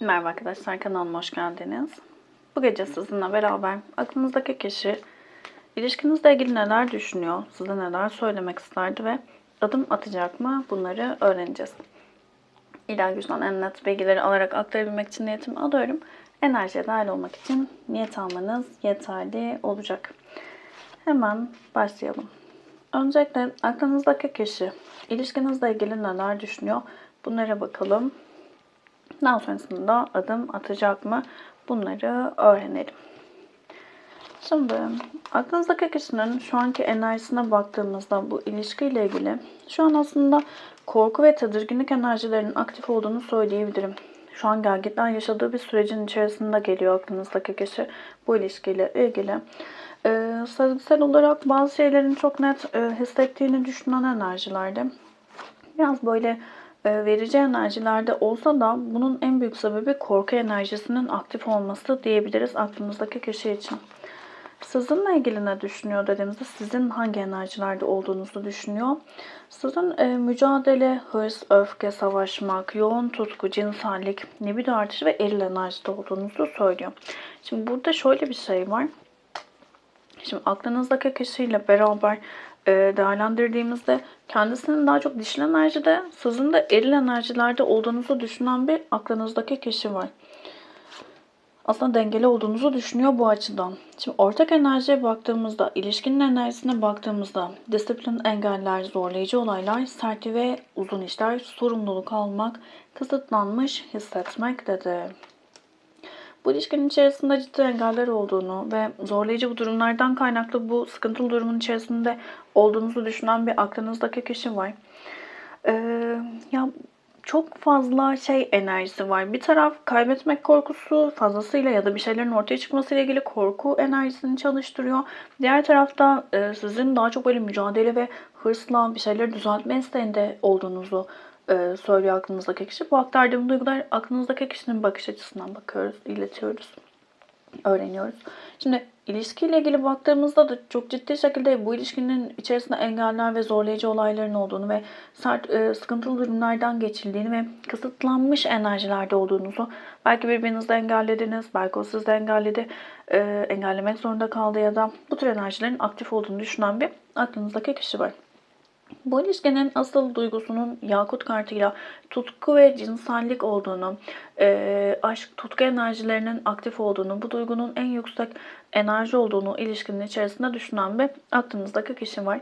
Merhaba arkadaşlar kanalıma hoş geldiniz. Bu gece sizinle beraber aklınızdaki kişi ilişkinizle ilgili neler düşünüyor, size neler söylemek isterdi ve adım atacak mı bunları öğreneceğiz. İlahi güçten en net bilgileri alarak aktarabilmek için niyetimi alıyorum. Enerjiye dahil olmak için niyet almanız yeterli olacak. Hemen başlayalım. Öncelikle aklınızdaki kişi ilişkinizle ilgili neler düşünüyor bunlara bakalım. Daha sonrasında adım atacak mı? Bunları öğrenelim. Şimdi aklınızdaki kişinin şu anki enerjisine baktığımızda bu ilişkiyle ilgili şu an aslında korku ve tedirginlik enerjilerinin aktif olduğunu söyleyebilirim. Şu an gerçekten yaşadığı bir sürecin içerisinde geliyor aklınızdaki kişi bu ilişkiyle ilgili. Ee, sezgisel olarak bazı şeylerin çok net e, hissettiğini düşünen enerjilerde. Biraz böyle verici enerjilerde olsa da bunun en büyük sebebi korku enerjisinin aktif olması diyebiliriz aklımızdaki kişi için. Sizinle ilgili ne düşünüyor dediğimizde sizin hangi enerjilerde olduğunuzu düşünüyor. Sizin e, mücadele, hırs, öfke, savaşmak, yoğun tutku, cinsellik, libido artışı ve eril enerjide olduğunuzu söylüyor. Şimdi burada şöyle bir şey var. Şimdi aklınızdaki kişiyle beraber e, değerlendirdiğimizde kendisinin daha çok dişil enerjide, sizin de eril enerjilerde olduğunuzu düşünen bir aklınızdaki kişi var. Aslında dengeli olduğunuzu düşünüyor bu açıdan. Şimdi ortak enerjiye baktığımızda, ilişkinin enerjisine baktığımızda disiplin, engeller, zorlayıcı olaylar, sert ve uzun işler, sorumluluk almak, kısıtlanmış hissetmek dedi. Bu ilişkinin içerisinde ciddi engeller olduğunu ve zorlayıcı bu durumlardan kaynaklı bu sıkıntılı durumun içerisinde olduğunuzu düşünen bir aklınızdaki kişi var. Ee, ya çok fazla şey enerjisi var. Bir taraf kaybetmek korkusu fazlasıyla ya da bir şeylerin ortaya çıkmasıyla ilgili korku enerjisini çalıştırıyor. Diğer tarafta e, sizin daha çok böyle mücadele ve hırsla bir şeyleri düzeltme isteğinde olduğunuzu e, söylüyor aklınızdaki kişi. Bu aktardığım duygular aklınızdaki kişinin bakış açısından bakıyoruz, iletiyoruz, öğreniyoruz. Şimdi ilişkiyle ilgili baktığımızda da çok ciddi şekilde bu ilişkinin içerisinde engeller ve zorlayıcı olayların olduğunu ve sert, e, sıkıntılı durumlardan geçildiğini ve kısıtlanmış enerjilerde olduğunuzu belki birbirinizde engellediniz, belki o sizde engelledi, e, engellemek zorunda kaldı ya da bu tür enerjilerin aktif olduğunu düşünen bir aklınızdaki kişi var. Bu ilişkinin asıl duygusunun Yakut kartıyla tutku ve cinsellik olduğunu, e, aşk, tutku enerjilerinin aktif olduğunu, bu duygunun en yüksek enerji olduğunu ilişkinin içerisinde düşünen bir aklınızdaki kişi var.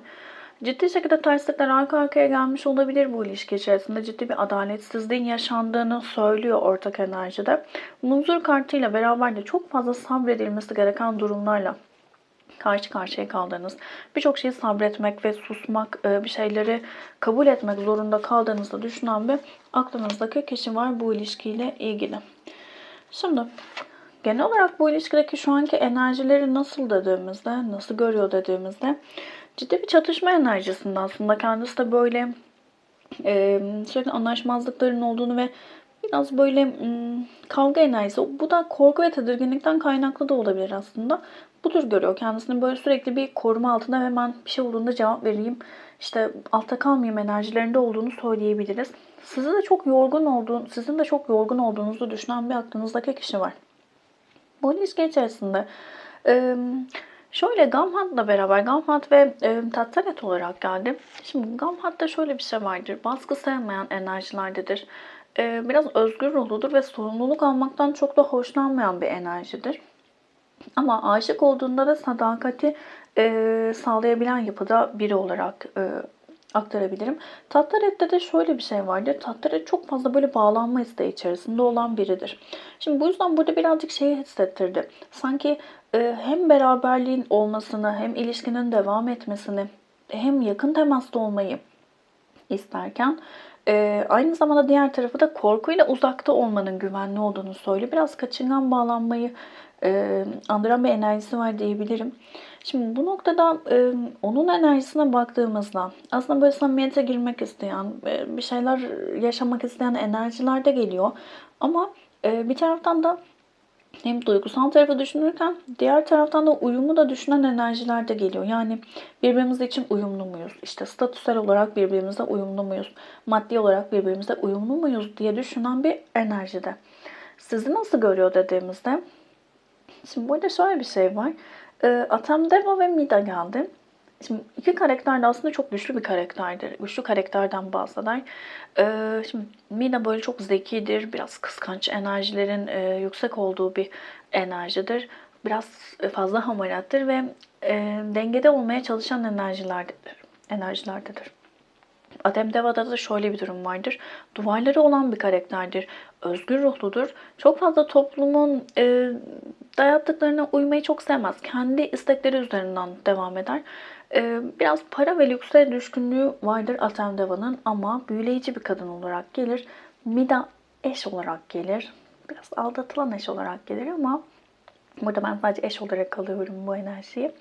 Ciddi şekilde terslikler arka arkaya gelmiş olabilir bu ilişki içerisinde. Ciddi bir adaletsizliğin yaşandığını söylüyor ortak enerjide. Munzur kartıyla beraber de çok fazla sabredilmesi gereken durumlarla karşı karşıya kaldığınız, birçok şeyi sabretmek ve susmak, e, bir şeyleri kabul etmek zorunda kaldığınızda düşünen bir aklınızdaki kişi var bu ilişkiyle ilgili. Şimdi genel olarak bu ilişkideki şu anki enerjileri nasıl dediğimizde, nasıl görüyor dediğimizde ciddi bir çatışma enerjisinde aslında kendisi de böyle e, sürekli anlaşmazlıkların olduğunu ve biraz böyle kavga enerjisi. Bu da korku ve tedirginlikten kaynaklı da olabilir aslında budur görüyor. Kendisini böyle sürekli bir koruma altında hemen bir şey olduğunda cevap vereyim. İşte altta kalmayayım enerjilerinde olduğunu söyleyebiliriz. Sizi de çok yorgun olduğun, sizin de çok yorgun olduğunuzu düşünen bir aklınızdaki kişi var. Bu ilişki içerisinde şöyle Gamhat'la beraber Gamhat ve Tattaret olarak geldi. Şimdi Gamhat'ta şöyle bir şey vardır. Baskı sevmeyen enerjilerdedir. Biraz özgür ruhludur ve sorumluluk almaktan çok da hoşlanmayan bir enerjidir. Ama aşık olduğunda da sadakati e, sağlayabilen yapıda biri olarak e, aktarabilirim. Tattaret'te de şöyle bir şey vardır. Tattaret çok fazla böyle bağlanma isteği içerisinde olan biridir. Şimdi bu yüzden burada birazcık şeyi hissettirdi. Sanki e, hem beraberliğin olmasını hem ilişkinin devam etmesini hem yakın temasta olmayı isterken e, aynı zamanda diğer tarafı da korkuyla uzakta olmanın güvenli olduğunu söylüyor. Biraz kaçıngan bağlanmayı e, andıran bir enerjisi var diyebilirim. Şimdi bu noktada e, onun enerjisine baktığımızda aslında böyle samimiyete girmek isteyen, e, bir şeyler yaşamak isteyen enerjiler de geliyor. Ama e, bir taraftan da hem duygusal tarafı düşünürken diğer taraftan da uyumu da düşünen enerjiler de geliyor. Yani birbirimiz için uyumlu muyuz? İşte statüsel olarak birbirimize uyumlu muyuz? Maddi olarak birbirimize uyumlu muyuz diye düşünen bir enerjide. sizi nasıl görüyor dediğimizde Şimdi burada şöyle bir şey var. E, Atam Deva ve Mida geldi. Şimdi iki karakter de aslında çok güçlü bir karakterdir. Güçlü karakterden bahseder. Ee, şimdi Mina böyle çok zekidir. Biraz kıskanç enerjilerin e, yüksek olduğu bir enerjidir. Biraz fazla hamarattır ve e, dengede olmaya çalışan enerjilerdedir. enerjilerdedir. Adem Deva'da da şöyle bir durum vardır. Duvarları olan bir karakterdir. Özgür ruhludur. Çok fazla toplumun e, dayattıklarına uymayı çok sevmez. Kendi istekleri üzerinden devam eder. E, biraz para ve lükse düşkünlüğü vardır Adem Deva'nın ama büyüleyici bir kadın olarak gelir. Mida eş olarak gelir. Biraz aldatılan eş olarak gelir ama Burada ben sadece eş olarak alıyorum bu enerjiyi.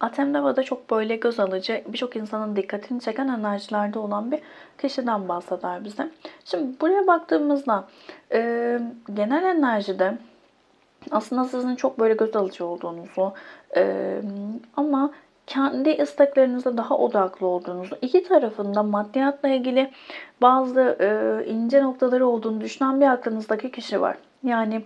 Atemdeva da çok böyle göz alıcı, birçok insanın dikkatini çeken enerjilerde olan bir kişiden bahseder bize. Şimdi buraya baktığımızda e, genel enerjide aslında sizin çok böyle göz alıcı olduğunuzu e, ama kendi isteklerinize daha odaklı olduğunuzu, iki tarafında maddiyatla ilgili bazı e, ince noktaları olduğunu düşünen bir aklınızdaki kişi var. Yani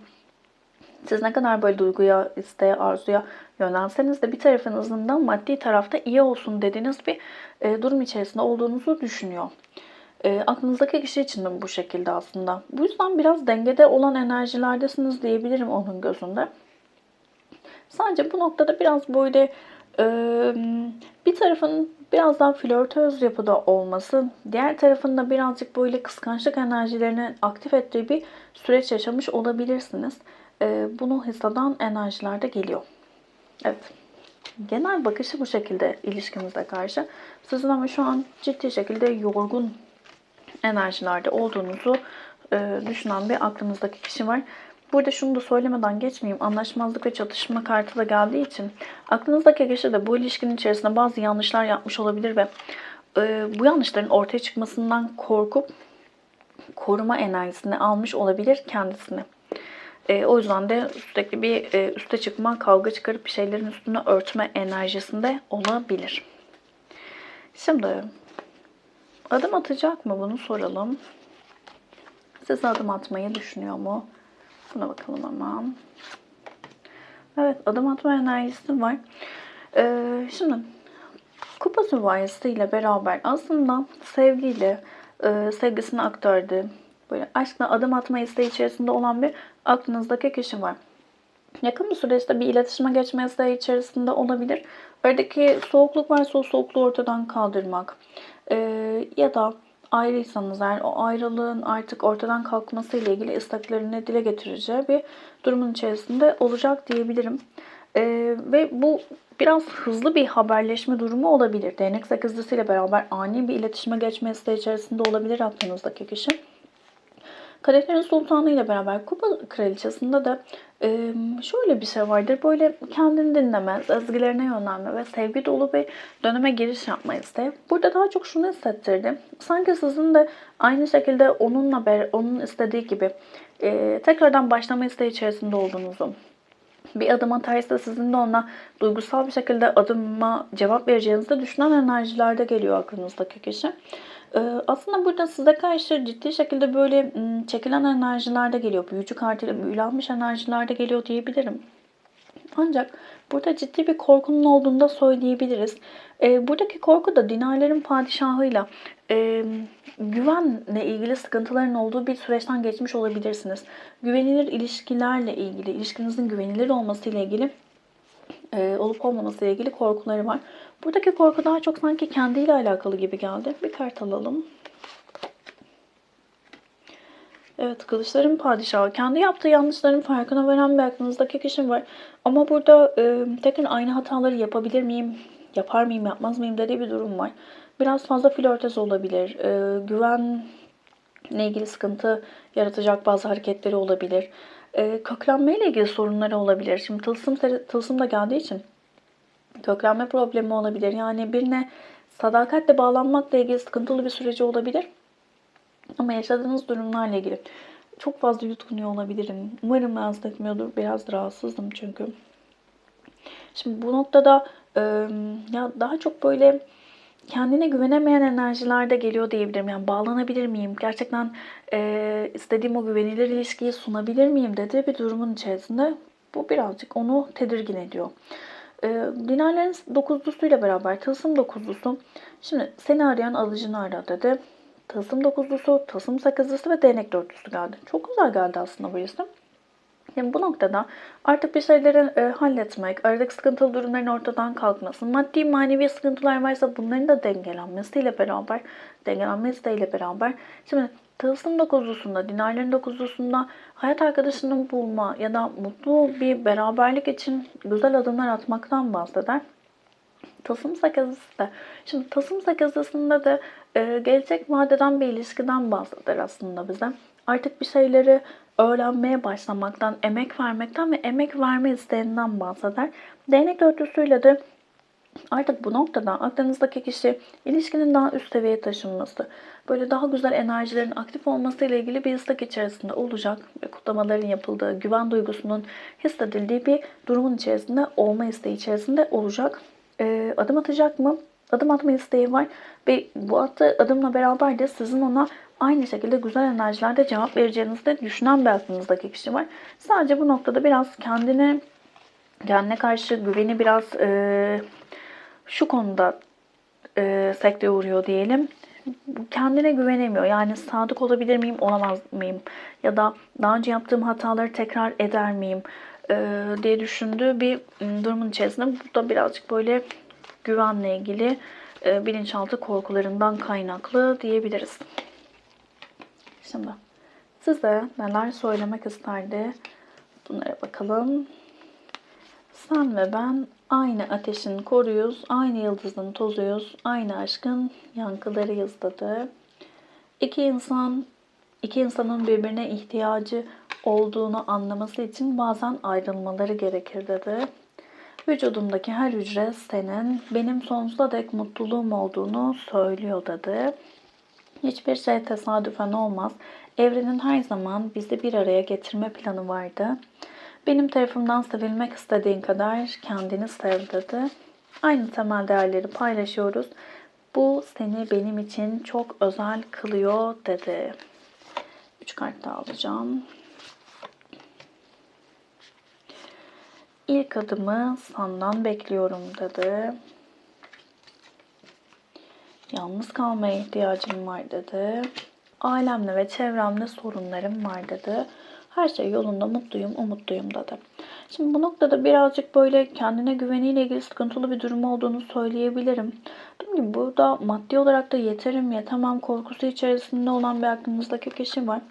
siz ne kadar böyle duyguya, isteğe, arzuya yönelseniz de bir tarafınızın da maddi tarafta iyi olsun dediğiniz bir e, durum içerisinde olduğunuzu düşünüyor. E, aklınızdaki kişi için de bu şekilde aslında. Bu yüzden biraz dengede olan enerjilerdesiniz diyebilirim onun gözünde. Sadece bu noktada biraz böyle bir tarafın biraz daha flörtöz yapıda olması, diğer tarafın da birazcık böyle kıskançlık enerjilerini aktif ettiği bir süreç yaşamış olabilirsiniz. Bunu hisseden enerjilerde geliyor. Evet. Genel bakışı bu şekilde ilişkinize karşı. Sizin ama şu an ciddi şekilde yorgun enerjilerde olduğunuzu düşünen bir aklınızdaki kişi var. Burada şunu da söylemeden geçmeyeyim. Anlaşmazlık ve çatışma kartı da geldiği için aklınızdaki kişi de bu ilişkinin içerisinde bazı yanlışlar yapmış olabilir ve e, bu yanlışların ortaya çıkmasından korkup koruma enerjisini almış olabilir kendisini. E, o yüzden de sürekli bir e, üste çıkma, kavga çıkarıp bir şeylerin üstüne örtme enerjisinde olabilir. Şimdi adım atacak mı bunu soralım. Siz adım atmayı düşünüyor mu? Buna bakalım hemen. Evet adım atma enerjisi var. Ee, şimdi kupa süvarisi ile beraber aslında sevgiyle e, sevgisini aktardı böyle aşkla adım atma isteği içerisinde olan bir aklınızdaki kişi var. Yakın bir süreçte bir iletişime geçme isteği içerisinde olabilir. Oradaki soğukluk varsa o soğukluğu ortadan kaldırmak. Ee, ya da ayrıysanız eğer o ayrılığın artık ortadan kalkması ile ilgili isteklerini dile getireceği bir durumun içerisinde olacak diyebilirim. Ee, ve bu biraz hızlı bir haberleşme durumu olabilir. Değnek sekizlisiyle beraber ani bir iletişime geçme isteği içerisinde olabilir aklınızdaki kişi. Karakterin Sultanı ile beraber Kupa Kraliçesi'nde de e, şöyle bir şey vardır. Böyle kendini dinleme, ezgilerine yönelme ve sevgi dolu bir döneme giriş yapma isteği. Burada daha çok şunu hissettirdi. Sanki sizin de aynı şekilde onunla ber, onun istediği gibi e, tekrardan başlama isteği içerisinde olduğunuzu, bir adım atarsa sizin de ona duygusal bir şekilde adıma cevap vereceğinizi düşünen enerjilerde geliyor aklınızdaki kişi. Ee, aslında burada size karşı ciddi şekilde böyle çekilen enerjilerde geliyor. Büyücü kartıyla büyülenmiş enerjilerde geliyor diyebilirim. Ancak burada ciddi bir korkunun olduğunu da söyleyebiliriz. E, buradaki korku da dinarların padişahıyla e, güvenle ilgili sıkıntıların olduğu bir süreçten geçmiş olabilirsiniz. Güvenilir ilişkilerle ilgili, ilişkinizin güvenilir olması ile ilgili e, olup olmaması ile ilgili korkuları var. Buradaki korku daha çok sanki kendiyle alakalı gibi geldi. Bir kart alalım. Evet, kılıçların padişahı. Kendi yaptığı yanlışların farkına varan bir aklınızdaki kişi var. Ama burada e, tekrar aynı hataları yapabilir miyim, yapar mıyım, yapmaz mıyım dediği bir durum var. Biraz fazla flörtöz olabilir. E, güvenle ilgili sıkıntı yaratacak bazı hareketleri olabilir. E, köklenme ile ilgili sorunları olabilir. Şimdi tılsım, tılsım da geldiği için köklenme problemi olabilir. Yani birine sadakatle bağlanmakla ilgili sıkıntılı bir süreci olabilir. Ama yaşadığınız durumlarla ilgili çok fazla yutkunuyor olabilirim. Umarım rahatsız etmiyordur. Biraz rahatsızdım çünkü. Şimdi bu noktada e, ya daha çok böyle kendine güvenemeyen enerjiler de geliyor diyebilirim. Yani bağlanabilir miyim? Gerçekten e, istediğim o güvenilir ilişkiyi sunabilir miyim dediği bir durumun içerisinde bu birazcık onu tedirgin ediyor. E, dinerlerin dokuzlusuyla beraber tılsım dokuzlusu. Şimdi seni arayan alıcını ara dedi. Tılsım dokuzlusu, tılsım sakızlısı ve değnek dörtlüsü geldi. Çok güzel geldi aslında bu isim. Yani bu noktada artık bir şeyleri e, halletmek, aradaki sıkıntılı durumların ortadan kalkması, maddi manevi sıkıntılar varsa bunların da dengelenmesiyle beraber, dengelenmesiyle beraber. Şimdi Tılsım dokuzlusunda, dinarların dokuzlusunda hayat arkadaşını bulma ya da mutlu bir beraberlik için güzel adımlar atmaktan bahseder. Tasım sakızısı da. Şimdi tasım sakızısında da e, gelecek vadeden bir ilişkiden bahseder aslında bize. Artık bir şeyleri öğrenmeye başlamaktan, emek vermekten ve emek verme isteğinden bahseder. Değnek dörtlüsüyle de Artık bu noktada aklınızdaki kişi ilişkinin daha üst seviyeye taşınması, böyle daha güzel enerjilerin aktif olması ile ilgili bir istek içerisinde olacak ve kutlamaların yapıldığı, güven duygusunun hissedildiği bir durumun içerisinde olma isteği içerisinde olacak. Ee, adım atacak mı? Adım atma isteği var ve bu attığı adımla beraber de sizin ona aynı şekilde güzel enerjilerde cevap vereceğinizi de düşünen bir aklınızdaki kişi var. Sadece bu noktada biraz kendine kendine karşı güveni biraz e, şu konuda e, sekteye uğruyor diyelim. Kendine güvenemiyor. Yani sadık olabilir miyim, olamaz mıyım? Ya da daha önce yaptığım hataları tekrar eder miyim? E, diye düşündüğü bir durumun içerisinde. Bu da birazcık böyle güvenle ilgili e, bilinçaltı korkularından kaynaklı diyebiliriz. Şimdi size neler söylemek isterdi? Bunlara bakalım. Sen ve ben aynı ateşin koruyuz, aynı yıldızın tozuyuz, aynı aşkın yankılarıyız dedi. İki insan, iki insanın birbirine ihtiyacı olduğunu anlaması için bazen ayrılmaları gerekir dedi. Vücudumdaki her hücre senin, benim sonsuza dek mutluluğum olduğunu söylüyor dedi. Hiçbir şey tesadüfen olmaz. Evrenin her zaman bizi bir araya getirme planı vardı. Benim tarafımdan sevilmek istediğin kadar kendini sev dedi. Aynı temel değerleri paylaşıyoruz. Bu seni benim için çok özel kılıyor dedi. Üç kart daha alacağım. İlk adımı senden bekliyorum dedi. Yalnız kalmaya ihtiyacım var dedi. Ailemle ve çevremle sorunlarım var dedi. Her şey yolunda mutluyum, umutluyum dedi. Şimdi bu noktada birazcık böyle kendine güveniyle ilgili sıkıntılı bir durum olduğunu söyleyebilirim. Dediğim gibi burada maddi olarak da yeterim, yetemem korkusu içerisinde olan bir aklınızdaki kişi var.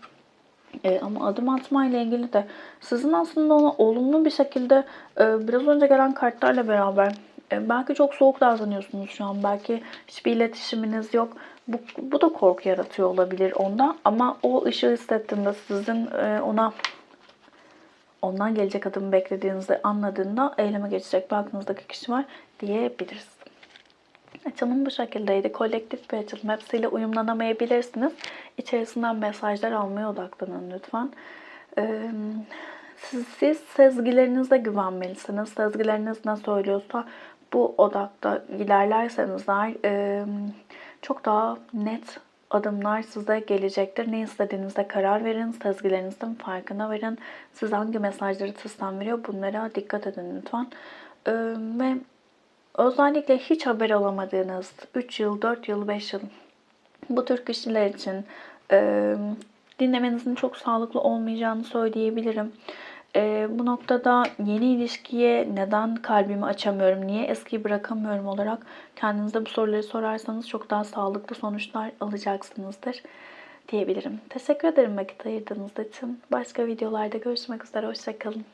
E, ama adım atmayla ilgili de sizin aslında ona olumlu bir şekilde e, biraz önce gelen kartlarla beraber e, belki çok soğuk davranıyorsunuz şu an. Belki hiçbir iletişiminiz yok. Bu, bu da korku yaratıyor olabilir onda. Ama o ışığı hissettiğinde sizin e, ona ondan gelecek adımı beklediğinizi anladığında eyleme geçecek bir aklınızdaki kişi var diyebiliriz. Açılım bu şekildeydi. Kolektif bir açılım. Hepsiyle uyumlanamayabilirsiniz. İçerisinden mesajlar almaya odaklanın lütfen. Ee, siz, siz sezgilerinize güvenmelisiniz. Sezgileriniz ne söylüyorsa bu odakta ilerlerseniz e, çok daha net adımlar size gelecektir. Ne istediğinizde karar verin, sezgilerinizin farkına verin. Siz hangi mesajları sistem veriyor bunlara dikkat edin lütfen. E, ve özellikle hiç haber alamadığınız 3 yıl, 4 yıl, 5 yıl bu tür kişiler için e, dinlemenizin çok sağlıklı olmayacağını söyleyebilirim. E, bu noktada yeni ilişkiye neden kalbimi açamıyorum, niye eskiyi bırakamıyorum olarak kendinize bu soruları sorarsanız çok daha sağlıklı sonuçlar alacaksınızdır diyebilirim. Teşekkür ederim vakit ayırdığınız için. Başka videolarda görüşmek üzere. Hoşçakalın.